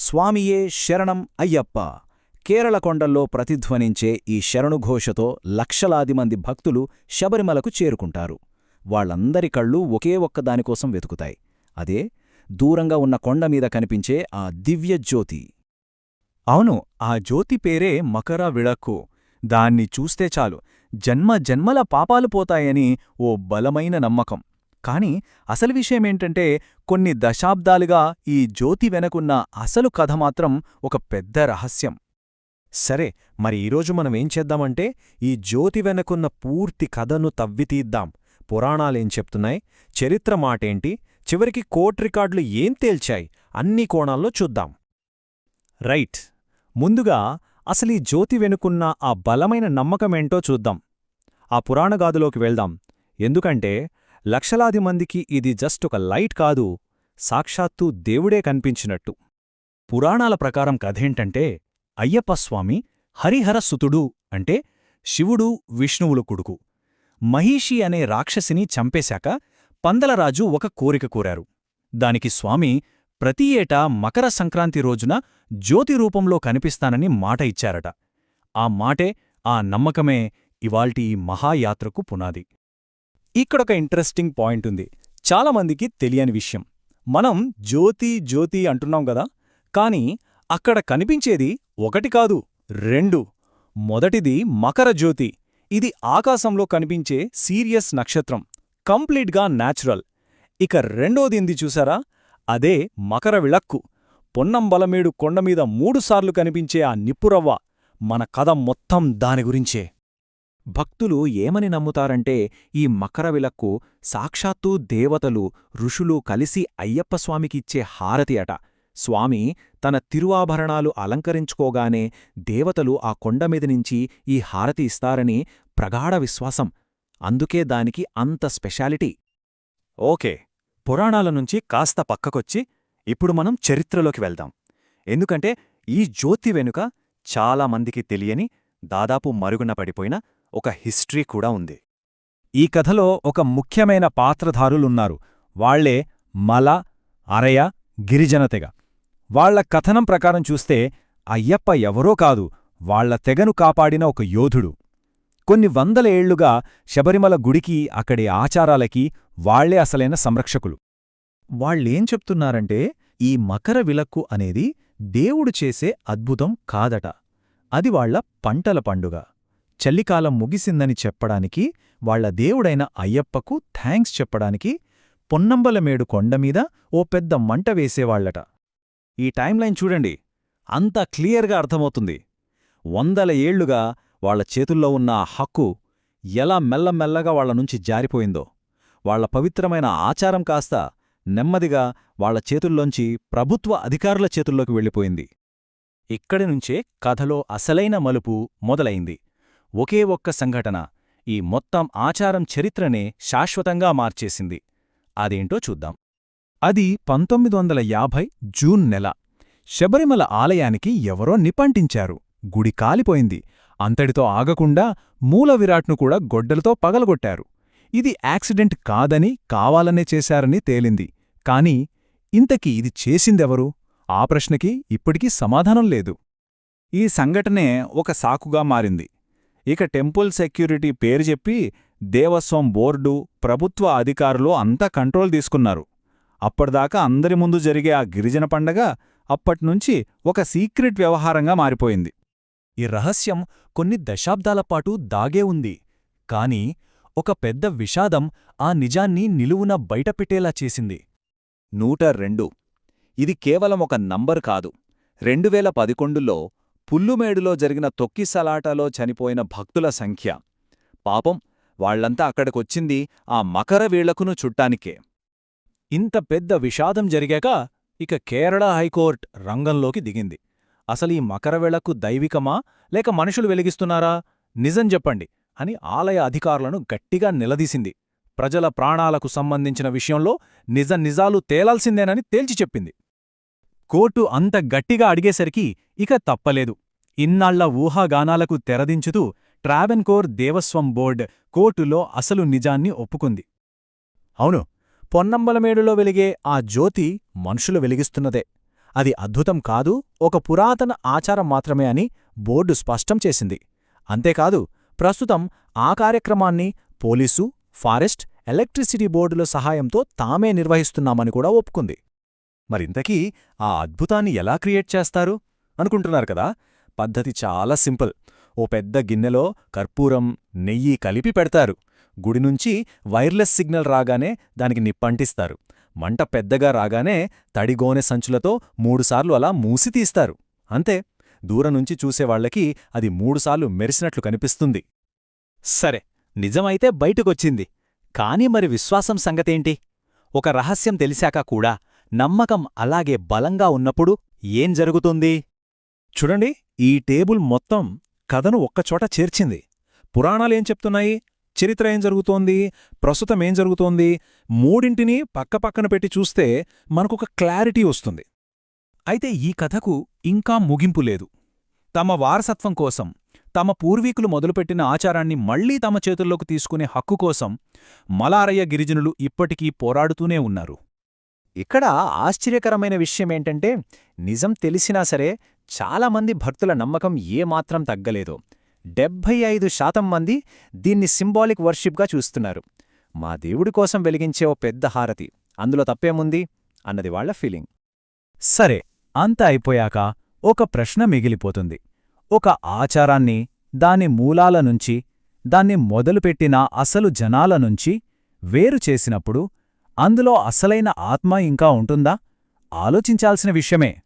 స్వామియే శరణం అయ్యప్ప. కేరళ కొండల్లో ప్రతిధ్వనించే ఈ శరణుఘోషతో లక్షలాది మంది భక్తులు శబరిమలకు చేరుకుంటారు. వాళ్ళందరి కళ్ళు ఒకే ఒక్క దానికోసం వెతుకుతాయి. అదే దూరంగా ఉన్న కొండమీద కనిపించే ఆ దివ్యజ్యోతి అవును ఆ జ్యోతి పేరే మకర విళక్కు. దాన్ని చూస్తే చాలు. జన్మ జన్మల పాపాలు పోతాయని ఓ బలమైన నమ్మకం. కాని అసలు విషయమేంటంటే కొన్ని దశాబ్దాలుగా ఈ జ్యోతి వెనకున్న అసలు కథ మాత్రం ఒక పెద్ద రహస్యం. సరే మరి ఈరోజు మనమేం చేద్దామంటే ఈ జ్యోతి వెనకున్న పూర్తి కథను తవ్వితీద్దాం. పురాణాలేం చెప్తున్నాయి? చరిత్ర మాటేంటి? చివరికి కోర్ట్ రికార్డులు ఏం తేల్చాయి? అన్ని కోణాల్లో చూద్దాం. రైట్. ముందుగా అసలీ జ్యోతి వెనుకున్న ఆ బలమైన నమ్మకమేంటో చూద్దాం. ఆ పురాణగాదులోకి వెళ్దాం. ఎందుకంటే లక్షలాది మందికి ఇది జస్ట్ ఒక లైట్ కాదు సాక్షాత్తు దేవుడే కనిపించినట్టు. పురాణాల ప్రకారం కథేంటంటే అయ్యప్పస్వామి హరిహరసుతుడు అంటే శివుడు విష్ణువులు కొడుకు. మహిషి అనే రాక్షసిని చంపేశాక పందలరాజు ఒక కోరిక కోరారు. దానికి స్వామి ప్రతి ఏటా మకర సంక్రాంతి రోజున జ్యోతి రూపంలో కనిపిస్తానని మాట ఇచ్చారట. ఆ మాటే ఆ నమ్మకమే ఇవాల్టి ఈ మహాయాత్రకు పునాది. ఇక్కడొక ఇంట్రెస్టింగ్ పాయింట్ ఉంది. చాలామందికి తెలియని విషయం. మనం జ్యోతి జ్యోతి అంటున్నాం గదా కాని అక్కడ కనిపించేది ఒకటి కాదు రెండు. మొదటిది మకర జ్యోతి. ఇది ఆకాశంలో కనిపించే సీరియస్ నక్షత్రం. కంప్లీట్గా న్యాచురల్ ఇక రెండోదింది చూసారా? అదే మకర విళక్కు. పొన్నంబలమేడు కొండమీద మూడుసార్లు కనిపించే ఆ నిప్పురవ్వ మన కథ మొత్తం దాని గురించే. భక్తులు ఏమని నమ్ముతారంటే ఈ మకర విలక్కు సాక్షాత్తూ దేవతలు ఋషులు కలిసి అయ్యప్పస్వామికిచ్చే హారతి అట. స్వామి తన తిరువాభరణాలు అలంకరించుకోగానే దేవతలు ఆ కొండమీద నుంచి ఈ హారతి ఇస్తారని ప్రగాఢ విశ్వాసం. అందుకే దానికి అంత స్పెషాలిటీ. ఓకే పురాణాల నుంచి కాస్త పక్కకొచ్చి ఇప్పుడు మనం చరిత్రలోకి వెళ్దాం. ఎందుకంటే ఈ జ్యోతి వెనుక చాలామందికి తెలియని దాదాపు మరుగున పడిపోయిన ఒక హిస్టరీ కూడా ఉంది. ఈ కథలో ఒక ముఖ్యమైన పాత్రధారులున్నారు. వాళ్ళే మల అరయ గిరిజన తెగ. వాళ్ళ కథనం ప్రకారం చూస్తే అయ్యప్ప ఎవరో కాదు వాళ్ళ తెగను కాపాడిన ఒక యోధుడు. కొన్ని వందల ఏళ్ళుగా శబరిమల గుడికి అక్కడి ఆచారాలకి వాళ్ళే అసలైన సంరక్షకులు. వాళ్ళేం చెప్తున్నారంటే ఈ మకర విలక్కు అనేది దేవుడు చేసే అద్భుతం కాదట. అది వాళ్ళ పంటల పండుగ. చల్లికాలం ముగిసిందని చెప్పడానికి వాళ్ళ దేవుడైన అయ్యప్పకు థ్యాంక్స్ చెప్పడానికి పొన్నంబలమేడు కొండమీద ఓ పెద్ద మంట వేసేవాళ్ళట ఈ టైంలైన్ చూడండి అంత క్లియర్గా అర్థమవుతుంది. వందల ఏళ్ళుగా వాళ్ళ చేతుల్లో ఉన్న ఆ హక్కు ఎలా మెల్లమెల్లగా వాళ్ళ నుంచి జారిపోయిందో వాళ్ళ పవిత్రమైన ఆచారం కాస్త నెమ్మదిగా వాళ్ళ చేతుల్లోంచి ప్రభుత్వ అధికారుల చేతుల్లోకి వెళ్ళిపోయింది. ఇక్కడి నుంచే కథలో అసలైన మలుపు మొదలైంది. ఒకే ఒక్క సంఘటన ఈ మొత్తం ఆచారం చరిత్రనే శాశ్వతంగా మార్చేసింది. అదేంటో చూద్దాం. అది పంతొమ్మిది వందల యాభై జూన్ నెల. శబరిమల ఆలయానికి ఎవరో నిపంటించారు గుడి కాలిపోయింది. అంతటితో ఆగకుండా మూల విరాట్ను కూడా గొడ్డలతో పగలగొట్టారు. ఇది యాక్సిడెంట్ కాదని కావాలనే చేశారని తేలింది. కాని ఇంతకీ ఇది చేసిందెవరు? ఆ ప్రశ్నకి ఇప్పటికీ సమాధానం లేదు. ఈ సంఘటనే ఒక సాకుగా మారింది. ఇక టెంపుల్ సెక్యూరిటీ పేరు చెప్పి దేవస్వం బోర్డు ప్రభుత్వ అధికారులు అంతా కంట్రోల్ తీసుకున్నారు. అప్పటిదాకా అందరి ముందు జరిగే ఆ గిరిజన పండగ అప్పట్నుంచి ఒక సీక్రెట్ వ్యవహారంగా మారిపోయింది. ఈ రహస్యం కొన్ని దశాబ్దాల పాటు దాగే ఉంది. కాని ఒక పెద్ద విషాదం ఆ నిజాన్ని నిలువున బయటపెట్టేలా చేసింది. నూట రెండు. ఇది కేవలం ఒక నంబర్ కాదు. రెండువేల పదికొండులో పుల్లుమేడులో జరిగిన తొక్కిసలాటలో చనిపోయిన భక్తుల సంఖ్య. పాపం వాళ్ళంతా అక్కడికొచ్చింది ఆ మకర వీళ్ళకును చుట్టానికే. ఇంత పెద్ద విషాదం జరిగాక ఇక కేరళ హైకోర్ట్ రంగంలోకి దిగింది. అసలీ మకరవేళకు దైవికమా లేక మనుషులు వెలిగిస్తున్నారా? నిజం చెప్పండి అని ఆలయ అధికారులను గట్టిగా నిలదీసింది. ప్రజల ప్రాణాలకు సంబంధించిన విషయంలో నిజ నిజాలు తేలాల్సిందేనని తేల్చి చెప్పింది. కోర్టు అంత గట్టిగా అడిగేసరికి ఇక తప్పలేదు. ఇన్నాళ్ళ ఊహాగానాలకు తెరదించుతూ ట్రావెన్కోర్ దేవస్వం బోర్డ్ కోర్టులో అసలు నిజాన్ని ఒప్పుకుంది. అవును పొన్నంబలమేడులో వెలిగే ఆ జ్యోతి మనుషులు వెలిగిస్తున్నదే. అది అద్భుతం కాదు ఒక పురాతన ఆచారం మాత్రమే అని బోర్డు స్పష్టం చేసింది. అంతేకాదు ప్రస్తుతం ఆ కార్యక్రమాన్ని పోలీసు ఫారెస్ట్ ఎలక్ట్రిసిటీ బోర్డుల సహాయంతో తామే నిర్వహిస్తున్నామని కూడా ఒప్పుకుంది. మరింతకీ ఆ అద్భుతాన్ని ఎలా క్రియేట్ చేస్తారు? అనుకుంటున్నారు కదా? పద్ధతి చాలా సింపుల్. ఓ పెద్ద గిన్నెలో కర్పూరం నెయ్యి కలిపి పెడతారు. గుడి నుంచి వైర్లెస్ సిగ్నల్ రాగానే దానికి నిప్పంటిస్తారు. మంట పెద్దగా రాగానే తడిగోనె సంచులతో మూడుసార్లు అలా మూసి తీస్తారు. అంతే. దూరం నుంచి చూసేవాళ్ళకి అది మూడుసార్లు మెరిసినట్లు కనిపిస్తుంది. సరే నిజమైతే బయటకొచ్చింది. కాని మరి విశ్వాసం సంగతేంటి? ఒక రహస్యం తెలిసాక కూడా నమ్మకం అలాగే బలంగా ఉన్నప్పుడు ఏం జరుగుతుంది? చూడండి ఈ టేబుల్ మొత్తం కథను ఒక్కచోట చేర్చింది. పురాణాలేం చెప్తున్నాయి? చరిత్ర ఏం జరుగుతోంది? ప్రస్తుతం ఏం జరుగుతోంది? మూడింటిని పక్కపక్కన పెట్టి చూస్తే మనకొక క్లారిటీ వస్తుంది. అయితే ఈ కథకు ఇంకా ముగింపు లేదు. తమ వారసత్వం కోసం తమ పూర్వీకులు మొదలుపెట్టిన ఆచారాన్ని మళ్ళీ తమ చేతుల్లోకి తీసుకునే హక్కు కోసం మలారయ్య గిరిజనులు ఇప్పటికీ పోరాడుతూనే ఉన్నారు. ఇక్కడ ఆశ్చర్యకరమైన విషయమేంటంటే నిజం తెలిసినా సరే చాలామంది భక్తుల నమ్మకం ఏమాత్రం తగ్గలేదు. డెబ్భై ఐదు శాతం మంది దీన్ని సింబాలిక్ వర్షిప్గా చూస్తున్నారు. మా దేవుడి కోసం వెలిగించే ఓ పెద్ద హారతి. అందులో తప్పేముంది? అన్నది వాళ్ళ ఫీలింగ్. సరే అంత అయిపోయాక ఒక ప్రశ్న మిగిలిపోతుంది. ఒక ఆచారాన్ని దాని మూలాల నుంచి దాన్ని మొదలుపెట్టిన అసలు జనాల నుంచి వేరు చేసినప్పుడు అందులో అసలైన ఆత్మ ఇంకా ఉంటుందా? ఆలోచించాల్సిన విషయమే.